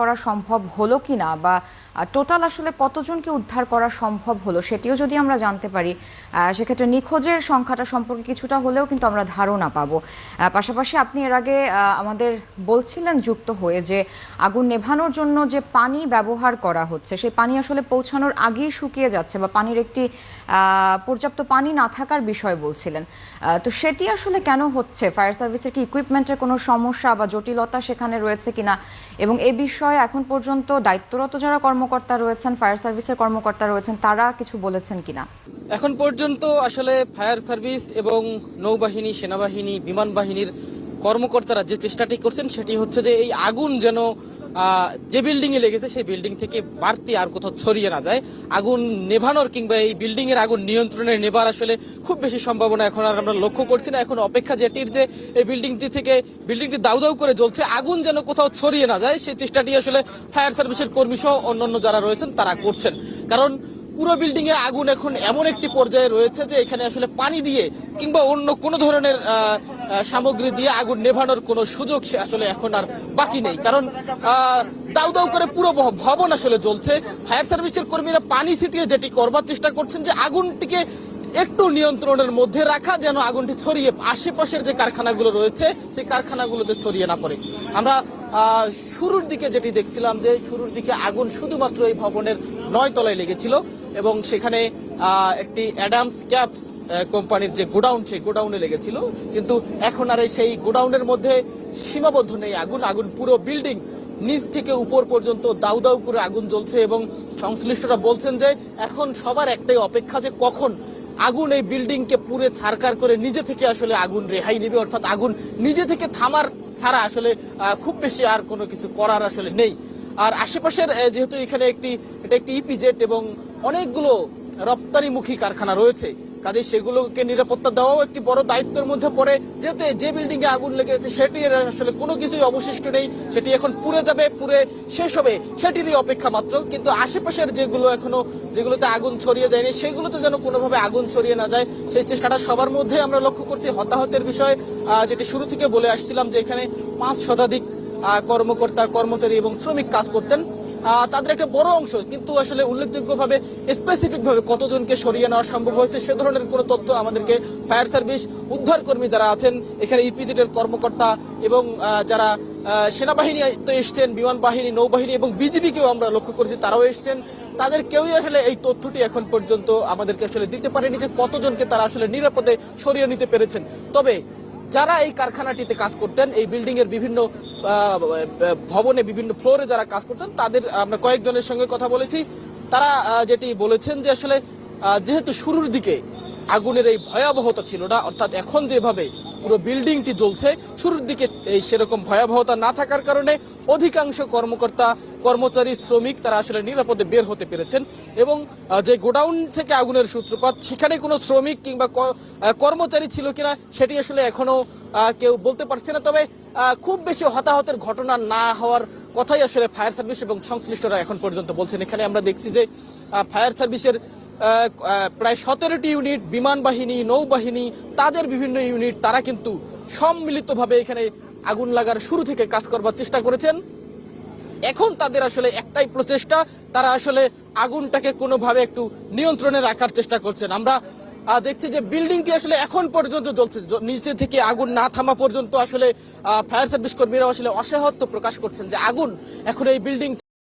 করা সম্ভব হলো কিনা বা টোটাল আসলে কতজনকে উদ্ধার করা সম্ভব হলো সেটিও যদি আমরা জানতে পারি সেক্ষেত্রে নিখোঁজের সংখ্যাটা সম্পর্কে কিছুটা হলেও কিন্তু আমরা ধারণা পাবো। পাশাপাশি আপনি এর আগে আমাদের বলছিলেন যুক্ত হয়ে যে আগুন নেভানোর জন্য যে পানি ব্যবহার করা হচ্ছে, সেই পানি আসলে পৌঁছানোর আগেই শুকিয়ে যাচ্ছে বা পানির একটি পর্যাপ্ত পানি না থাকার বিষয় বলছিলেন। তো সেটি আসলে কেন হচ্ছে? ফায়ার সার্ভিসের কি ইকুইপমেন্টের কোনো সমস্যা বা জটিলতা সেখানে রয়েছে কিনা? এবং এই বিষয়ে এখন পর্যন্ত দায়িত্বরত যারা কর্মকর্তা রয়েছেন, ফায়ার সার্ভিসের কর্মকর্তা রয়েছেন, তারা কিছু বলেছেন কিনা? এখন পর্যন্ত আসলে ফায়ার সার্ভিস এবং নৌবাহিনী, সেনাবাহিনী, বিমান বাহিনীর কর্মকর্তারা যে চেষ্টাটি করছেন, সেটি হচ্ছে যে এই আগুন যেন যে বিল্ডিং এ লেগেছে, সেই বিল্ডিং থেকে বাড়তি আর কোথাও ছড়িয়ে না যায়। আগুন নেভানোর কিংবা এই বিল্ডিং এর আগুন নিয়ন্ত্রণে নেবার আসলে খুব বেশি সম্ভাবনা এখন আর আমরা লক্ষ্য করছি না। এখন অপেক্ষা যেটির যে এই বিল্ডিংটি থেকে বিল্ডিংটি দাউ দাউ করে জ্বলছে, আগুন যেন কোথাও ছড়িয়ে না যায় সেই চেষ্টাটি আসলে ফায়ার সার্ভিসের কর্মী সহ অন্যান্য যারা রয়েছেন, তারা করছেন। কারণ পুরো বিল্ডিং এ আগুন এখন এমন একটি পর্যায়ে রয়েছে যে এখানে আসলে পানি দিয়ে কিংবা অন্য কোনো ধরনের সামগ্রী দিয়ে আগুন নেভানোর কোনো সুযোগ আসলে এখন আর বাকি নেই। কারণ দাউ দাউ করে পুরো ভবন আসলে জ্বলছে। ফায়ার সার্ভিসের কর্মীরা পানি ছিটিয়ে যেটি করবার চেষ্টা করছেন যে আগুনটিকে একটু নিয়ন্ত্রণের মধ্যে রাখা, যেন আগুনটি ছড়িয়ে আশেপাশের যে কারখানাগুলো রয়েছে, সেই কারখানাগুলোতে ছড়িয়ে না পড়ে। আমরা শুরুর দিকে যেটি দেখছিলাম যে শুরুর দিকে আগুন শুধুমাত্র এই ভবনের নয় তলায় লেগেছিল এবং সেখানে একটি অ্যাডামস ক্যাপস কোম্পানির যে গোডাউন, সেই গোডাউনে লেগেছিল। কিন্তু এখন আর সেই গোডাউনের মধ্যে সীমাবদ্ধ নেই আগুন। আগুন পুরো বিল্ডিং নিচ থেকে উপর পর্যন্ত দাউ দাউ করে আগুন জ্বলছে এবং সংশ্লিষ্টরা বলছেন যে এখন সবার একটাই অপেক্ষা যে কখন আগুন এই বিল্ডিংকে পুরে ছারকার করে নিজে থেকে আসলে আগুন রেহাই নেবে। অর্থাৎ আগুন নিজে থেকে থামার ছাড়া আসলে খুব বেশি আর কোনো কিছু করার আসলে নেই। আর আশেপাশের যেহেতু এখানে একটি, এটা একটি ইপিজেট এবং অনেকগুলো রপ্তানিমুখী কারখানা রয়েছে। কাজে সেগুলোকে নিরাপত্তা দেওয়াও একটি বড় দায়িত্বের মধ্যে পড়ে। যেহেতু যে বিল্ডিং এ আগুন লেগেছে, সেটি আসলে কোনো কিছুই অবশিষ্ট নেই। সেটি এখন পুড়ে যাবে, পুড়ে শেষ হবে, সেটিরই অপেক্ষা মাত্র। কিন্তু আশেপাশের যেগুলো এখনও, যেগুলোতে আগুন ছড়িয়ে যায়নি, সেগুলোতে যেন কোনোভাবে আগুন ছড়িয়ে না যায়, সেই চেষ্টাটা সবার মধ্যে আমরা লক্ষ্য করছি হতাহতের বিষয়। যেটি শুরু থেকে বলে আসছিলাম যে এখানে পাঁচ শতাধিক কর্মকর্তা, কর্মচারী এবং শ্রমিক কাজ করতেন। তাদের একটা বড় অংশ, কিন্তু আসলে উল্লেখযোগ্যভাবে স্পেসিফিক ভাবে কতজনকে সরিয়ে নেওয়া সম্ভব হয়েছে সে ধরনের কোনো তথ্য আমাদেরকে ফায়ার সার্ভিস উদ্ধার কর্মী যারা আছেন, এখানে ইপিজেড এর কর্মকর্তা এবং যারা সেনাবাহিনী তো এসছেন, বিমান বাহিনী, নৌবাহিনী এবং বিজিবিকেও আমরা লক্ষ্য করেছি তারাও এসছেন। তাদের কেউই আসলে এই তথ্যটি এখন পর্যন্ত আমাদেরকে আসলে দিতে পারেনি যে কতজনকে তারা আসলে নিরাপদে সরিয়ে নিতে পেরেছেন। তবে যারা এই কারখানাটিতে কাজ করতেন, এই বিল্ডিং এর বিভিন্ন ভবনে বিভিন্ন ফ্লোরে যারা কাজ করতেন, তাদের, আমরা কয়েকজনের সঙ্গে কথা বলেছি। তারা যেটি বলেছেন যে আসলে যেহেতু শুরুর দিকে আগুনের এই ভয়াবহতা ছিল না, অর্থাৎ এখন যেভাবে পুরো বিল্ডিংটি জ্বলছে, শুরুর দিকে এই সেরকম ভয়াবহতা না থাকার কারণে অধিকাংশ কর্মকর্তা, কর্মচারী, শ্রমিক, তারা আসলে নিরাপদে বের হতে পেরেছেন এবং যে গোডাউন থেকে আগুনের সূত্রপাত, সেখানে কোনো শ্রমিক কিংবা কর- কর্মচারী ছিল কিনা, সেটি আসলে এখনও কেউ বলতে পারছে না। তবে খুব বেশি হতাহতের ঘটনা না হওয়ার কথাই আসলে ফায়ার সার্ভিস এবং সংশ্লিষ্টরা এখন পর্যন্ত বলছেন। এখানে আমরা দেখছি যে ফায়ার সার্ভিসের প্রায় সতেরোটি ইউনিট, বিমান বাহিনী, নৌবাহিনী, তাদের বিভিন্ন ইউনিট, তারা কিন্তু সম্মিলিতভাবে এখানে আগুন লাগার শুরু থেকে কাজ করবার চেষ্টা করেছেন। এখন তাদের আসলে একটাই প্রচেষ্টা, তারা আসলে আগুনটাকে কোনোভাবে একটু নিয়ন্ত্রণে রাখার চেষ্টা করছেন। আমরা দেখছি যে বিল্ডিংটি আসলে এখন পর্যন্ত জ্বলছে। নিচে থেকে আগুন না থামা পর্যন্ত আসলে ফায়ার সার্ভিস কর্মীরা আসলে অসহায়ত্ব প্রকাশ করছেন যে আগুন, এখন এই বিল্ডিং